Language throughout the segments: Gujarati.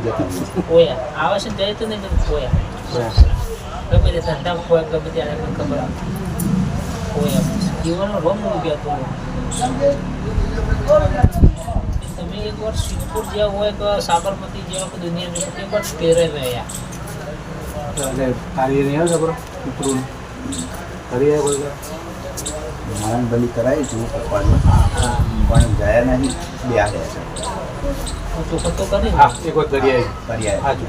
કોયા આવે સંજય તમે કોયા આવે છે ને જાય તો નહીં કોયા ગમે તે ધંધા કોઈ ગમે ત્યારે મને ખબર આવે. કોઈ એમ જીવનનો રોમ ઉગ્યા તો તમે એક વાર સિદ્ધપુર જેવા હોય કે સાબરમતી જેવા કે દુનિયા એક વાર ફેરે રહ્યા. એટલે કાર્ય નહીં આવે બરો કૂતરું કરી આવે કોઈ મરણ બલી કરાવી છું પપ્પાનું ગયા નહીં બે આવ્યા છે. ચોખ્ખો તો કરી હા એક કરી આવી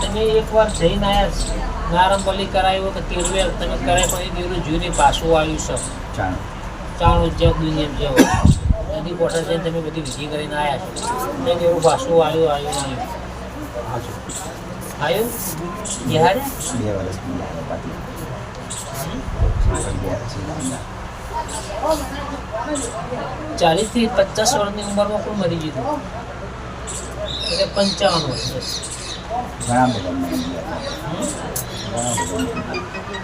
તમે એકવાર જઈને આવ્યા નારંબલી કરાવ્યો કે તેરવે તમે કરાય પણ એ જોઈને પાછું આવ્યું છે. ચાણ. ચાણું જેવું દુનિયા જેવું. નદી કોઠા જઈને તમે બધી વિધિ કરીને આવ્યા છો. એ દેવરું પાછું આવ્યું આવ્યું નહીં. હાજુ આવ્યું? યાર બે વર્ષની ચાલીસથી પચાસ વર્ષની ઉંમરમાં કોણ મરી ગયું એટલે પંચાવન વર્ષ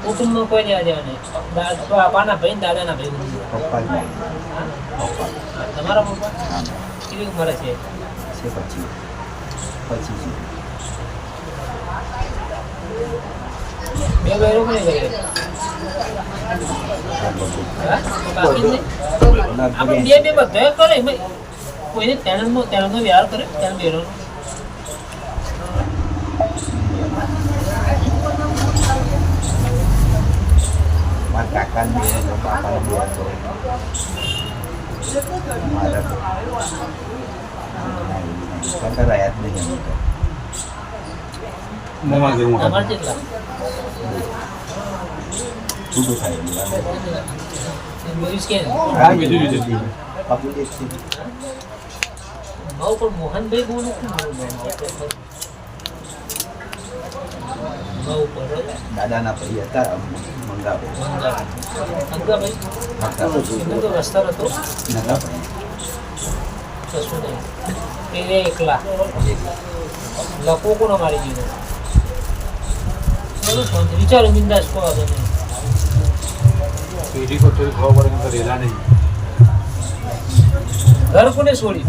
કુટુંબમાં કોઈ લેવા દેવા નહીં. બાપાના ભાઈ ને દાદાના ભાઈ તમારા પપ્પા? કેવી ઉંમરે છે પછી પછી આપણે બે બે બધા કરે કોઈને તેણનો તેણનો વ્યવહાર કરે તેણ બેરોનો મારા કાકાને બે હતો હતો મારા રહ્યા નહીં. મોમાં જેવું છૂટું થાય? બીજું બીજું મોહનભાઈ પર દાદાના ભાઈ હતા મંગાભાઈ રસ્તા હતો નતા ભાઈ. કશું નહીં. એ એકલા. લકો કોનો મારી દીધો શાંતિ વિચારો બિંદાસ કહો તો નહીં પેઢી કોઈ થોડી ખબર પડે તો રેલા નહીં. ઘર કોને છોડી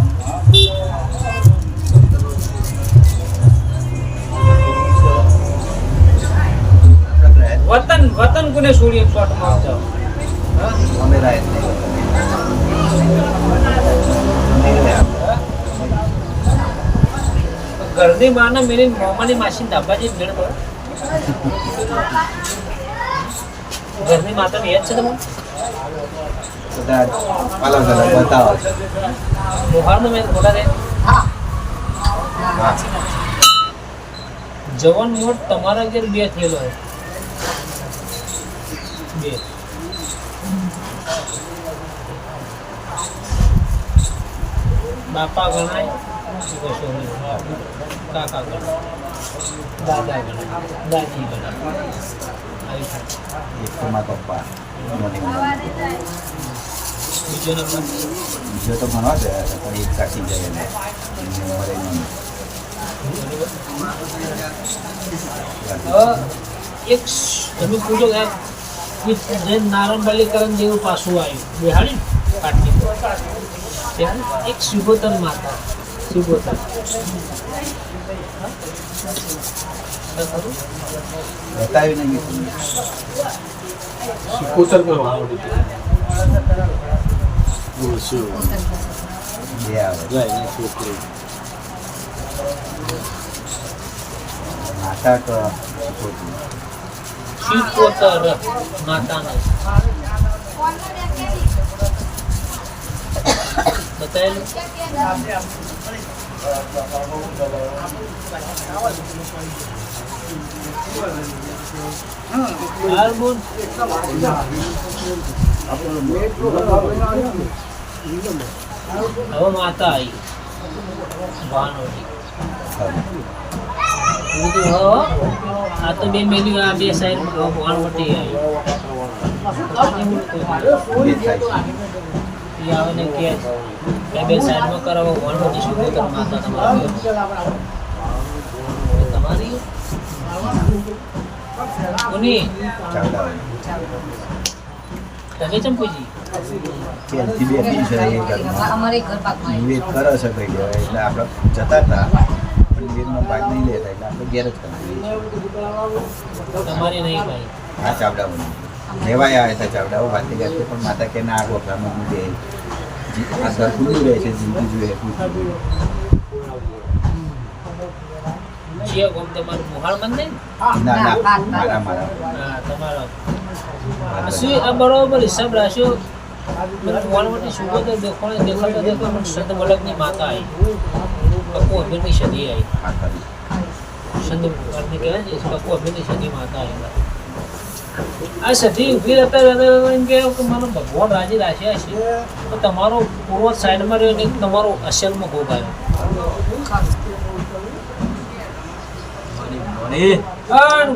વતન વતન કોને છોડી એક અમે જ નહીં. રહ્યા. ઘરની માને મેરી મોમાની માસી ધાબાજી ભેડ પડે. ઘરની માતા યાદ છે તમને બધા અલગ અલગ બતાવો મોહારનો મેં ખોટા રે હા જવાન મોટ તમારા ઘેર બે થયેલો હોય બે બાપા ગણાય કે કશો નહીં. કાકા ગણાય દાદા ગણાય દાદી ગણાય આવી થાય. એક તો મારા પપ્પા મોર્નિંગ બીજો નંબર બીજો તો ભણવા ગયા હતા પણ એક કાઢી જાય એને એમને મરે નહીં હવે એક સ- તમે પૂછો કે આ એક જૈન નારાયણ બલીકરણ જેવું પાછું આવ્યું બિહાડી પાટલી ત્યાં એક શિવોતર માતા શિવોતર બતાવી નહીં સિકોતર કરો બે આવે નાટક શીખવતું શિવોતર માતાને બતાવેલું હાલ બોલ હવે માતા આવી આ તો બે મેલ્યું આ બે સાઈડ ભાનવટી આવી આવે ને કે બે બે સાઈડમાં કરાવો ભાનવટી શું કરે માતા તમારી તમારી કોની તમે ચમ પૂછી ત્યાંથી બે બી છે એ ઘરમાં. અમારે ઘર પાકમાં નિવેદ કરે છે ભાઈ એટલે આપણે જતા હતા પણ નિવેદમાં ભાગ નહીં લેતા એટલે આપણે ઘેર જ તમારે નહીં ભાઈ. આ ચાવડા લેવાય આવ્યા હતા ચાવડાઓ વાતે ગાતે પણ માતા કે ના આગો ગામમાં મૂકે આ ઘર રહે છે જિંદગી જોઈએ ગોમ તમારું મોહાળ બંધ ના ના ના, ના. મારા મારા. તમારો. શું બરોબર હિસાબ રાખ્યો? મને મોહાળમાંથી સુગોદર દેખાડે દેખાડતા દેખાડતા મને સંત માતા આવી. કપુ અમીરની સદી આવી. સંત કહેવાય અમીરની સદી માતા આવી. આ સતી ઊભી રહેતા રહેતા એમ કે મારો ભગવાન રાજી રાખ્યા છે. તો તમારો પૂર્વ સાઈડમાં રહ્યો ને તમારો અસલમાં ગોપ આવ્યો.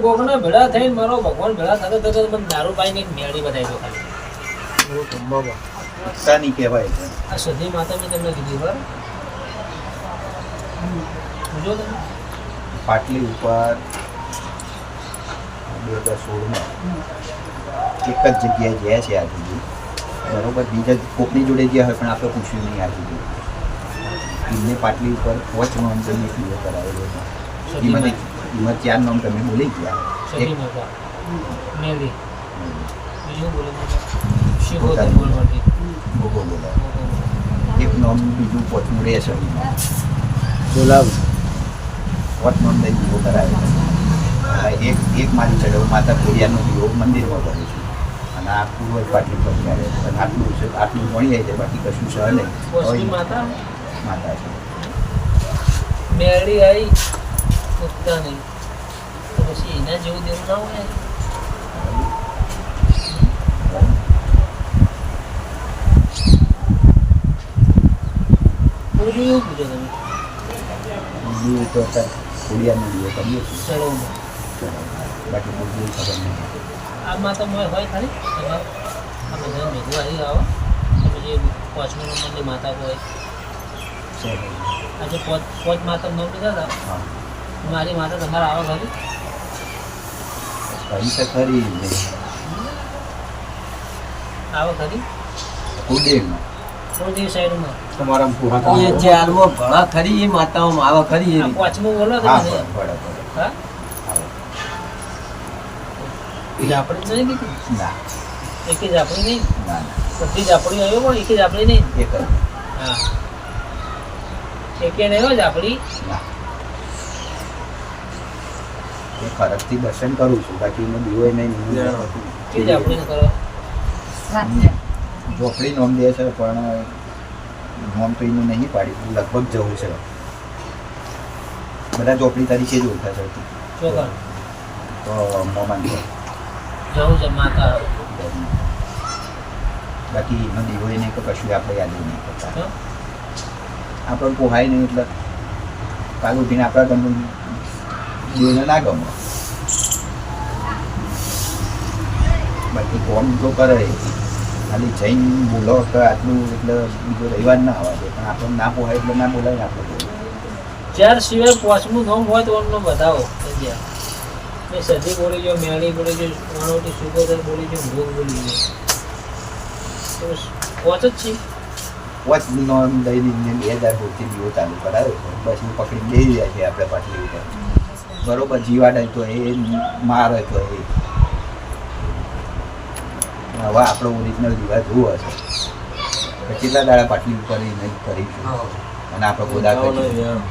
ગોગના ભેળા થઈને મારો ભગવાન ભેળા થતો થતા મને દારૂ પાઈને એક મેળી બતાવી દો ખાલી. ઈચ્છાની કહેવાય. આ સદી માતા મેં તમને કીધી બરાબર? પાટલી ઉપર બે હજાર સોળમાં. એક જ જગ્યાએ ગયા છે આ સુધી બરોબર બીજા કોકની જોડે ગયા હોય પણ આપણે પૂછ્યું નહીં આ સુધી એમને પાટલી ઉપર વોચ નોમ તમે એક કરાવેલો હતો. એમાં એમાં ચાર નામ તમે બોલી ગયા. એક માતા બીજું બોલે શિવોદર બોલવાથી એક નામ બીજું પોચનું રહેશે બોલાવ. વોચ નોમ લઈ ગયો કરાવેલો. આ એક એક મારી ચડવ માતા કોરિયાનો યોગ મંદિરમાં કરું છું. અને આ પૂર્વ પાટલી પર ક્યારે અને આટલું છે આટલું મળી જાય છે બાકી કશું છે નહીં. માતા? માતા છે. મેળી આવી ઉગતા નહીં. તો પછી એના જેવું દેવું ના હોય? દીવો તો કોરિયાનો દીવો કરીએ છીએ બાકી પૂર્યું ખબર નહીં આમાં તો મોય હોય ખાલી. આ બધા ભેગું આવી. જે પાંચમા નંબરની માતા હોય. આજે પોચ પોચ માતા નામ લીધા હતા. મારી માતા તમારા આવો ખરી કરી ખરી આવો ખરી કોઈ સાઈડમાં તમારા પૂરા એ જે હાલમાં ભણા ખરી એ માતાઓમાં. આવા ખરી પાંચમું બોલો તમે. હા. એ આપણે જ નહીં ના. એક જ આપણી નહીં? ના બધી જ આપણી આવ્યો પણ એક જ આપણી નહીં? એક હા. એક આવ્યો જ આપણી. ના. ફરકથી દર્શન કરું છું બાકી એમાં દીવો નહીં એ જ આપણી કરો. ઝોપડી નોમ દે છે પણ નોમ તો એનું નહીં પાડી. લગભગ જવું છે. બધા ઝોપડી તરીકે જ ઓળખા છે તો મોમાન છે જવું છે માતા. બાકી એનો હોય નહીં કે કશું આપણે યાદ નહીં કરતા. આપણે પોહાય નહીં એટલે કાલ ઉઠીને આપણા ગમનું દીવને ના ગમે. બાકી કોમ તો કરે. ખાલી જઈને બોલો કે આટલું એટલે બીજો રવિવાર ના આવવા દે. પણ આપણને ના પોહાય એટલે ના બોલાય આપણે. ચાર સિવાય પાંચમું નામ હોય તો એમનો બતાવો મેં સધી બોલી જો મેળી બોલી જો માણોટી સુગોદર બોલી જો ભોગ બોલી જો. તો પાંચ જ છે. વોચ નો લઈ લઈને બે હજાર સોળથી દીવો ચાલુ કરાવ્યો છે. બસ હું પકડી દઈ રહ્યા છે આપણે પાટલી ઉપર બરોબર જીવાડે તો એ મારે તો એ. હવે આપણો ઓરિજિનલ દીવા જોવો હશે. કેટલા દાડા પાટલી ઉપર નહીં કરીશું. અને આપણે ગોદા કરીશું.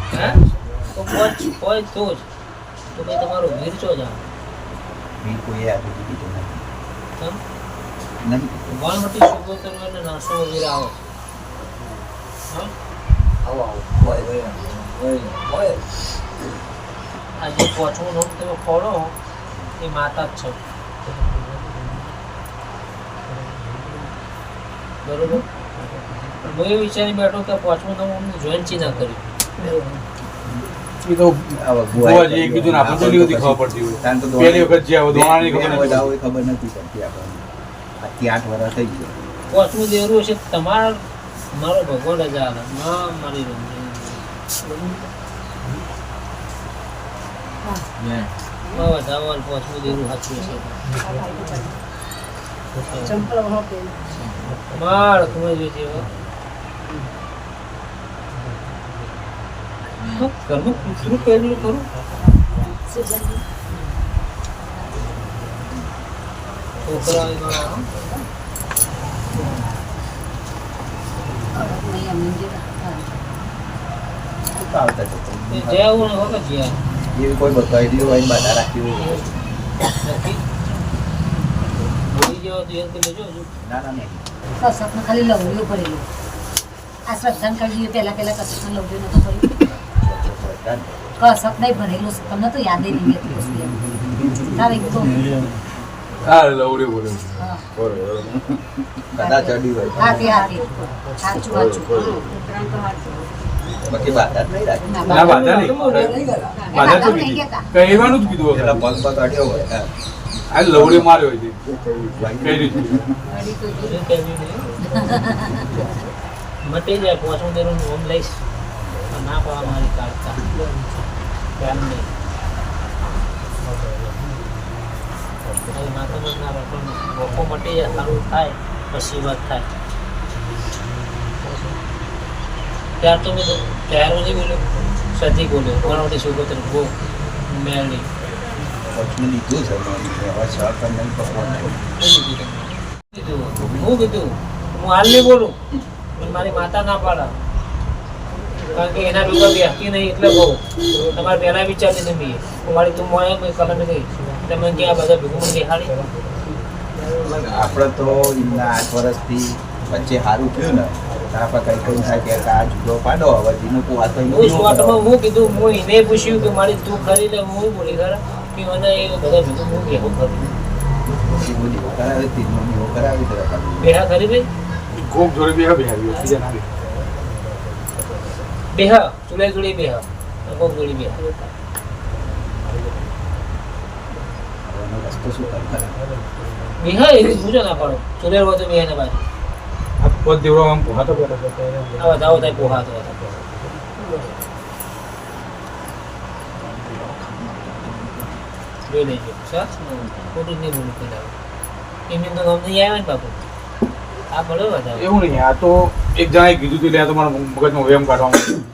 તો હોય તો જ. તો ભાઈ તમારો વીર છો જ આવે બી કોઈ આ સુધી કીધું નથી કેમ નહીં વાણોટી સુગોદર વગેરે આવો વીર આવો. હા આ જે પાંચમું નામ તમે ખોલો એ માતા જ છો. બરોબર? હું એ વિચારી બેઠો કે પાંચમું તમે હું જોઈન ચી ના કર્યું એ તો હવે એક બીજું ને આપણે તો નહીં ખબર પડતી હોય. પહેલી વખત જ્યાં હોય, દોણાની ખબર નથી. ખબર નથી પડતી આપણને. આજથી આઠ વર્ષ થઈ ગયા પાંચમું દેવરું છે તમારા મારો ભગવાન જ આવે મારી છે. માળ તમે જોજે હો. હો, ઘરમાં કૂતરું પહેરેલું ખરું છોકરા એમાં, હો. અહીંયા મંદિર હા. શું આવતા છે એ જ્યાં આવું ને હો કે જ્યાં. એવી કોઈ બતાવેલી હોય ને બધા રાખ્યું હોય. તો. ના ના નહીં કસકમાં ખાલી લવડીઓ ભરેલું. આ શ્રદ્ધાન કરી દઈએ પહેલા પહેલા કસકમાં લવડીઓ નતો ભર્યું. કસક નહીં ભરેલું. તમને તો યાદ નહીં રહેતું તારે તો હા લવડે બોલે હા. કદાચ અડી હોય જ કીધી વખત પગ પગ માર્યો. મટી જાય, પોસું દેરું હોમ લઈશ પણ ના પાવા મારી કાઢતા ધ્યાન નહીં હવે માથામાં જ ના રહે, પણ વખો મટી જાય સારું થાય પછી થાય ત્યાર તો મેં ત્યાર નહીં બોલ્યો સધી બોલ્યો વનવટી માટે ગો મેળવી પગનું લીધું છે. હવે કીધું હું કીધું હું હાલ નહીં બોલું મારી માતા ના પાડા કારણ કે એના ભેગા વ્યક્તિ નહીં એટલે બહુ. તમારે પહેલા વિચારતી નહીં મેં હું મારી તું મોયા કોઈ કલર નથી તમે ક્યાં આ બધા ભેગું મને દેખાડી આપણે તો એમના આઠ વર્ષથી વચ્ચે સારું થયું ને આપણે કઈ કઈ થાય કે આ જુદો પાડો હવે જીનું તું આ હું કરો? હું કીધું હું એને પૂછ્યું કે મારી તું ખરી લે હું બોલી ખરા? કે મને એ બધા ભેગું હું કેવું જેવું કરાવે કરાવી દે. પાછું. બેહા કરી દે કોક જોડે બે બેહારી બીજા ના બે. બેહા, ચૂલે જોડી બેહ કોક જોડી બેહ. બેહ એવી પૂછો ના પાડો. ચૂલે હોય તો બેહ ને બાજુ. આ પદ દેવડો આમ પોહાતો પેલા આવા જાઓ થાય પોહાતો જોઈ લેજો. સર ખોટું નહીં બોલું કોઈ એમની તો ગમ નહીં આવે ને બાપુ. આ એવું નહીં આ તો એક જણાએ કીધું હતું એટલે તો મારા મગજમાં વેમ કાઢવામાં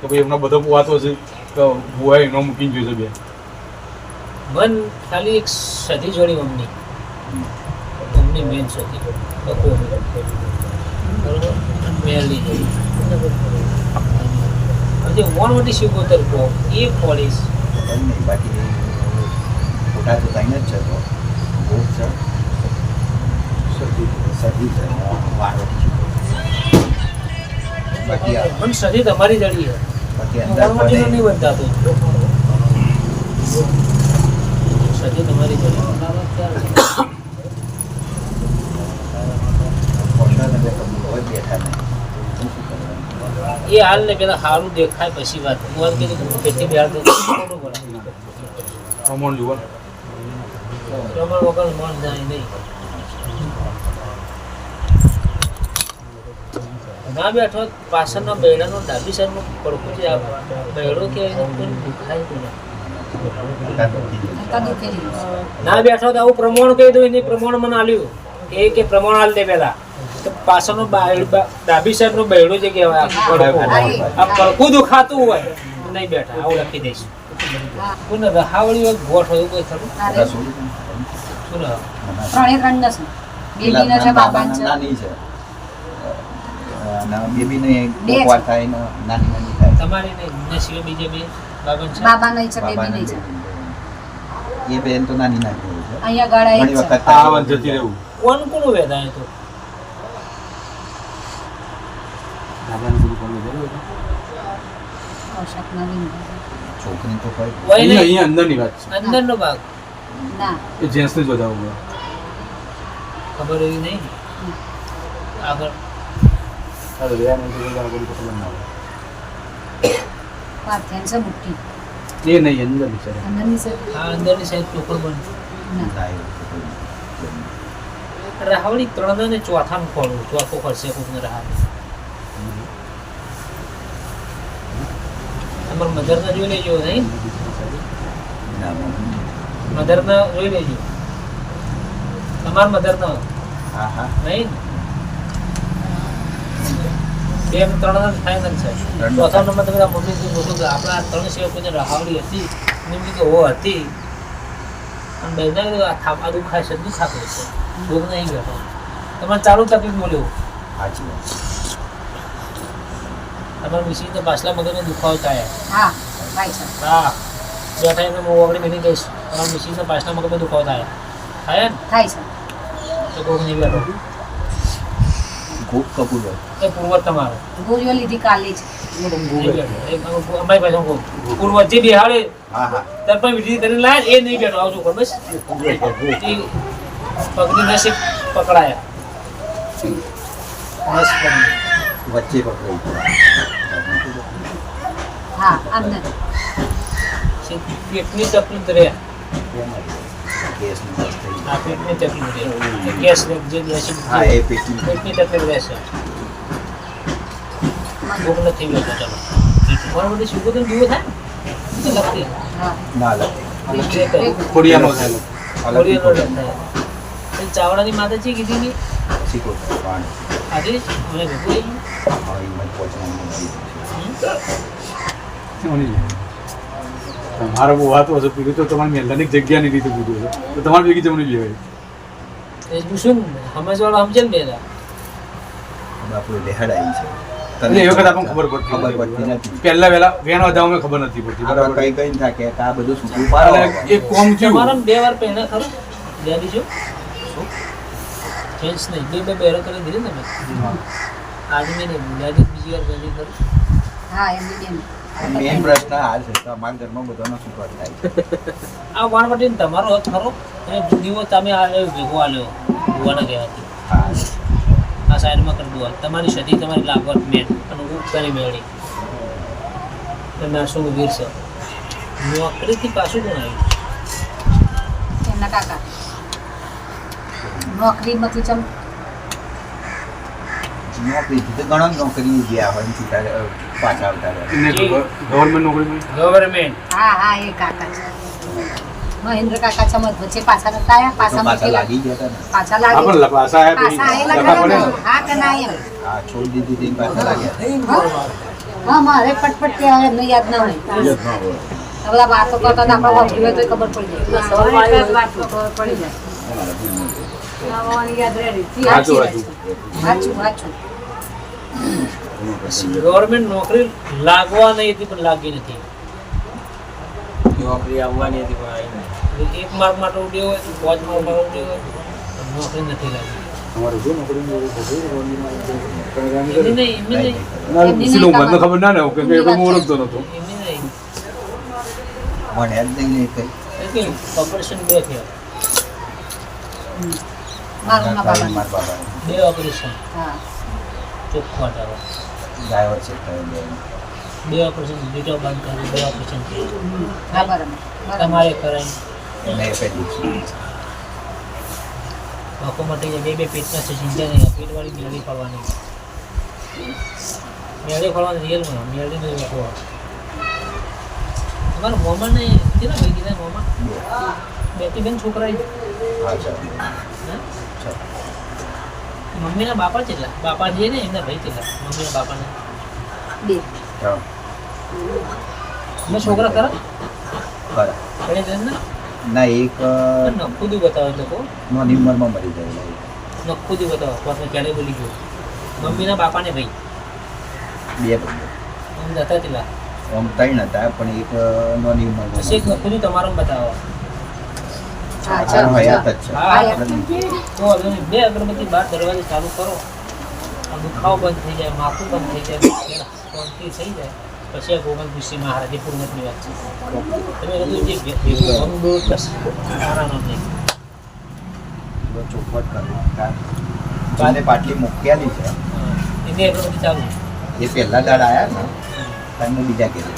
કે ભાઈ એમનો બધો વાતો છે તો બુઆ એમનો મૂકીને જોઈશે બે. મન ખાલી એક સધી જોડી મમ્મી. Mummy main સધી. બરાબર? મેલની જોડી જે વન વટી શિકોતર તરફ એ પોલીસ. નહીં બાકી ખોટા તો કાંઈ જ છે તો. બહુ છે. પણ સધી તમારી જડી છે. નહીં બંધાતો તમારી? એ હાલ ને પેલા સારું દેખાય પછી વાત. હું એમ કીધું કે ખેતી બિહાર તો ખોટું પડે પ્રમાણ જુઓ. ને. પ્રમાણ વગર મન જાય નહીં. ના બેઠો પાછળનો બૈરાનો ડાબી સાઈડનો પડખો જે આ બેડો કે એનો કોઈ દેખાય નહીં. ના બેઠો તો આવું પ્રમાણ કહી દઉં એની પ્રમાણ મને આલ્યું. એ કે પ્રમાણ આલ દે પેલા તો પાછળનો ડાબી સાઈડનો બૈરો જે કહેવાય આખું પડખું. આ પડખું દુખાતું હોય. નહીં બેઠા આવું લખી દઈશ. હા. કોઈને રહાવળી હોય ગોઠ હોય કોઈ ખરું? શું ના ત્રણે ત્રણ દસ બેબીનો છે. નાની છે. અને બેબીને કોક વાર થાય ને નાની નાની થાય. તમારી ને સિવાય બીજે બે બાબા છે? બાબા નહીં છે બેબી નહીં છે. એ બેન તો નાની નાની હોય છે. અહીંયા ગળા એક છે. વખત આવન જતી રહેવું. કોણ કોણ વેદાય તો? દાદાને છોકરી તો વય અહીંયા અહીંયા અંદરની વાત છે. અંદરનો ભાગ. ના. એ જેન્ટ્સને જ બતાવવું ખબર એવી નહીં? આગળ. બધા મુઠ્ઠી હોય. એ નહીં અંદરની અંદરની આ અંદરની સાઈડ થાય એવું તો ત્રણ ને ચોથાનું ખોલવું ચોથો ખર્ચે કોકને રાહવળી તમારા મધરના જોઈ લેજો નહીં ના, જોઈ લેજો તમારા મધર નો હા હા. નહીં બે ને ત્રણ ફાઇનલ છે ચોથા નંબર તમે મમ્મી મોટું કે આપણા આ ત્રણ સેવકોને રહાવડી હતી એમ કીધું હો હતી. અને બેના કીધું આ થાપા દુખાય છે દુખાતો છે. દુઃખ નહીં બેઠો તમારે ચાલુ તકલીફ બોલ્યો. સાચી વાત. તમારે મિસી તો પાછલા મગજને દુખાવો થાય. હા થાય હા. બેઠા એમને હું ઓગળી બેઠી કહીશ તમારા મિસી પાછલા મગજમાં દુખાવો થાય. થાય ને થાય છે. તો કોઈ નહીં બેઠો ખૂબ કપૂર હોય. એ પૂર્વજ તમારો. ગોળીઓ લીધી કાલે જ. અમારી પાસે પૂર્વજ જે બિહાડે હા હા. તરફા વિધિ કરીને લાયા એ નહીં બેઠો. આવજો ખબર? બસ. પગની નસીબ પકડાયા. નસ વચ્ચે પકડાઈ હા આમ પેટની તકલીફ રહ્યા પેટની તકલીફ રહે એ ગેસ જે એસિડ હા એ પેટી પેટની તકલીફ રહેશે ભૂખ નથી બેઠો ચાલો મારા બધી શું બધું દીવો થાય તો લખતી હા ના લગતી અલગ છે કઈ ખોડિયાનો થયેલો કોરિયરનો ડર થાય એ ચાવડાની માતા છે કીધી ની શીખો પાણી આજે મને ભેગું થઈ ગયું હવે એમાં પહોંચવાનું નથી. મારો બહુ વાતો હશે પેલું તો તમારી મહેલાની જગ્યાની રીતે પૂછ્યું છે. તો તમારે ભેગી જમણી લેવાય. એ પૂછ્યું ને સમજવાળો સમજે ને હવે આપણું લેહડ આવી છે. એટલે એ વખત આપણને ખબર પડતી ખબર. પડતી નથી. પહેલા વહેલા વેણ વધાવવામાં ખબર નથી પડતી. બરાબર? કઈ કઈ થાય કે આ બધું છૂટું પાડો એ એક કોમ તમારા થયું બે વાર પહેલા ખરું. યાદી છો ચેન્જ નહીં. બે બે બેરો કરી દીધી ને મેં આદમી બીજી વાર પહેલી કરું હા એમ. બેન મેઇન પ્રશ્ન આ છે કે અમારા ઘરમાં બધાનો સુપર થાય છે. આ વાણવટી તમારો હક ખરો? અને દીવો તમે આ ભેગો આલ્યો લ્યો ભુવાના કહેવાથી હા. આ સાઈડમાં કરી દો તમારી સદી તમારી લાગવત મેન અને ઉપકારી મેળી. શું વીર છે? નોકરીથી પાછું કોણ આવ્યું? એમના કાકા. નોકરીમાંથી ચમ નોકરી તો ઘણા નોકરી ગયા હોય છૂટા પાછા આવતા રહે ગવર્મેન્ટ નોકરી ગવર્મેન્ટ હા હા એ કાકા મહેન્દ્ર કાકા ચમત વચ્ચે પાછા નતા આયા પાછા લાગી ગયા હતા આયા? હા કે ના એમ? હા છોડી દીધી હતી પાછા લાગ્યા. હા? હા મારે ફટફટ ત્યાં એમને યાદ ના હોય. આ વાતો કરતા હતા આપણે વાપરી હોય તો ખબર પડી જાય. વાતો પડી જાય. વાંચું, સાચું સાચું છે. ગવર્મેન્ટ નોકરી લાગવા નહીં હતી પણ લાગી નથી. નોકરી આવવાની હતી પણ આવી નહીં. એક માર્ક માટે ઉડ્યો હોય તો પાંચ માર્ક માટે ઉડ્યો હોય પણ નોકરી નથી લાગી. ખબર ના ને હું ઓળખતો નતો. બે મારા બાબા ઓપરેશન હા. ચોખ્ખો અટારો ડ્રાઈવર છે થયો બે બે ઓપરેશન લીટો બંધ કરી બે ઓપરેશન તમારે કરાય. લોકો મટી બે બે પેટના છે ચિંતા નહીં. પેટવાળી મેળી ફરવાની મેળી ફરવાની રિયલમાં મેળી નહીં બેઠો તમારા મોમાં ને કેટલા ભાઈ કીધા? મોમાં? બે. થી બેન છોકરા હા મમ્મીના બાપા કેટલા? બાપા જે ને એમના ભાઈ કેટલા? મમ્મીના બાપાને. બે. મેં છોકરા કરા કરા ઘરે જઈને ને ના એક નખુદી બતાવો તો કહું. નાની ઉંમરમાં મરી ગયેલા નખુદી બતાવો. પછી ક્યારે બોલી ગયો. મમ્મીના બાપાને ભાઈ. બે ભાઈઓ. આમ જતા કેટલા? આમ ત્રણ હતા પણ એક નો નાની ઉંમરમાં પછી એક નખુદી તમારો બતાવો. હા હયાત જ છે. હા, હા, આપણે તો બે અગરબત્તી બાર દરવાજે ચાલુ કરો. દુખાવો બંધ થઈ જાય માથું બંધ થઈ જાય શાંતિ થઈ જાય. પછી આ ગોગન કૃષિ મહારાજે પૂર્વજની વાત છે. તમે કીધું જે બધો ચોખવટ કરવી. કા પાટલી મૂક્યાલી છે. એની અગરબત્તી ચાલુ એ પહેલા દાડ આયા ને તમને બીજા કીધું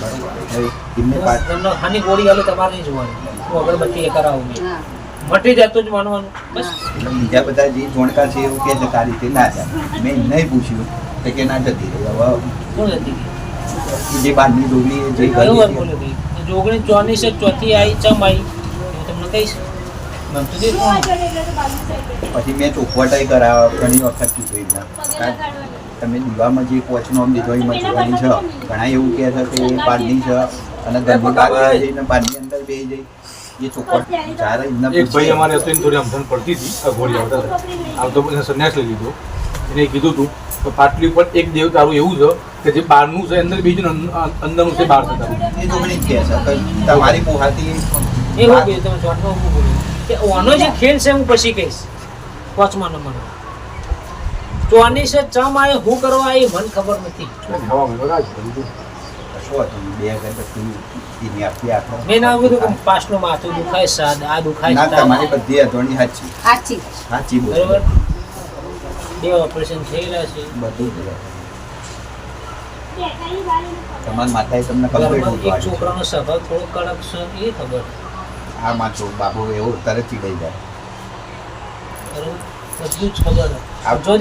બરોબર. એટલે એમને પાટ તમને ખાની ગોળી હાલે તમારે નહીં જોવાની. હું અગરબત્તી એ કરાવું મટી જતું જ માનવાનું. બસ. બીજા બધા જે જોણકા છે એવું કે છે કે રીતે ના જાય મેં નહીં પૂછ્યું તો કે ના જતી રહી. હવે કોણ જતી જે બારની ડોગરી જે બરોબર ગઈ બોલ્યો ભાઈ. જોગણી ચોની છે ચોથી આવી ચમ આવી હું તમને કહીશ. પછી મેં ચોખવટાઈ કરાવ ઘણી વખત કીધું એમના. તમે દીવામાં જે કોચનો આમ દીધો એમાં જોવાની છે. ઘણા એવું કહે છે કે એ પાડની છે અને ઘરની બહાર જઈને પાડની અંદર બે જઈ એ અમારે હતો એને થોડી સમજણ પડતી હતી આ ઘોડી આવતા હતા. આવતો એને સંન્યાસ લઈ લીધો. એને કીધું હતું કે પાટલી ઉપર એક દેવ તારું એવું છે કે જે બહારનું છે અંદર બીજું અંદરનું છે બહાર થતા એ જોગણી જ કહે છે તમારી પોહાતી એવું કહ્યું તમે શોર્ટમાં હું બોલ્યું કે ઓનો જે ખેલ છે હું પછી કહીશ. પાંચમા નંબરનો ચોની છે ચમ આવે હું કરવા આવી મને ખબર નથી. શું હતું બે અગરબત્તી એની આપી આપણો મેં ના કીધું કે પાછનું માથું દુખાય છે આ દુખાય ના છે તમારી બધી અધોણી સાચી. સાચી. સાચી બરોબર? બે ઓપરેશન રહ્યા છે. બધું જ. તમારા માતાએ તમને કમ્પ્લીટ એક છે. છોકરાનો સ્વભાવ થોડો કડક છે એ ખબર. આ માથો બાબુ એવો તરત ચીડાઈ જાય. બરોબર? બધું જ ખબર. આ- જો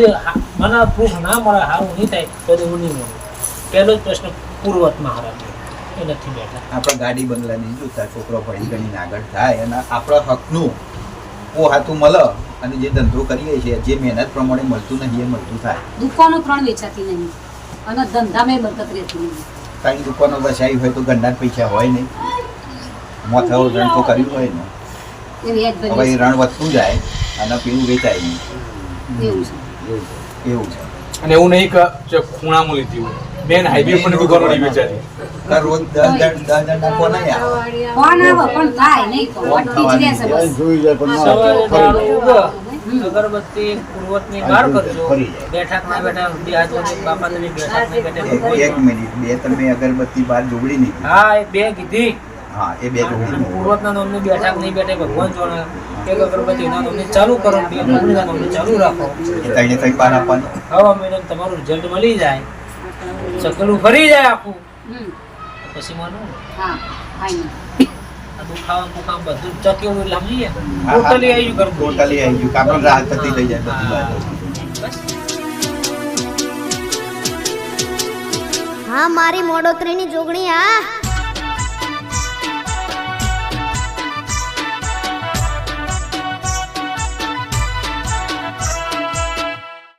મને પ્રૂફ ના મળે હારું નહીં થાય તો હું નહીં મળું. પહેલો જ પ્રશ્ન પૂર્વતમાં મહારાજ એ નથી બેઠા. આપણે ગાડી બંગલા નહીં જોતા છોકરો ભણી ગણીને આગળ થાય અને આપણા હકનું ઓ હાથું મળે અને જે ધંધો કરીએ છીએ જે મહેનત પ્રમાણે મળતું નહીં એ મળતું થાય. દુકાનો ત્રણ વેચાતી નહીં અને ધંધામાં બરકત રહેતી નહીં. કારણ દુકાનો વસાવી હોય તો ગંડા પૈસા હોય નહીં. મોથાઓ રણ તો કર્યું હોય ને. હવે રણ વધતું જાય અને પીવું વેચાય નહીં. એવું છે. એવું છે. અને એવું નહીં કે ખૂણામાં લીધી હોય. મેન હાઈવે પર દુકાનો નહીં વેચાતી તાર રોજ દસ દસ નહીં આવે. પણ થાય નહીં. તો અટકી જ રહેશે અગરબત્તી પૂર્વતની બહાર કરજો. બેઠક ના બેઠા બે બાપા તમે બેઠક નહીં એક- એક મિનિટ બે તમે અગરબત્તી બહાર જોગડી નહીં હા એ બે કીધી. હા એ બે જોગડી પૂર્વતના નામની બેઠક નહીં બેઠે ભગવાન જોણે એક અગરબત્તી એના નામની ચાલુ કરો બે નામની નામની ચાલુ રાખો. એ બાર આપવાનું. હવે મહિને તમારું રિઝલ્ટ મળી જાય. ચકડું ફરી જાય આખું. પછી માનું હા ફાઇનલ દુખાવા બધું ચકેલું હા, હા. ટોટલી આવી ગયું ટોટલી આવી ગયું. કાપડ રાહત થતી થઈ જાય બધી હા. મારી મોડોતરીની જોગણી આ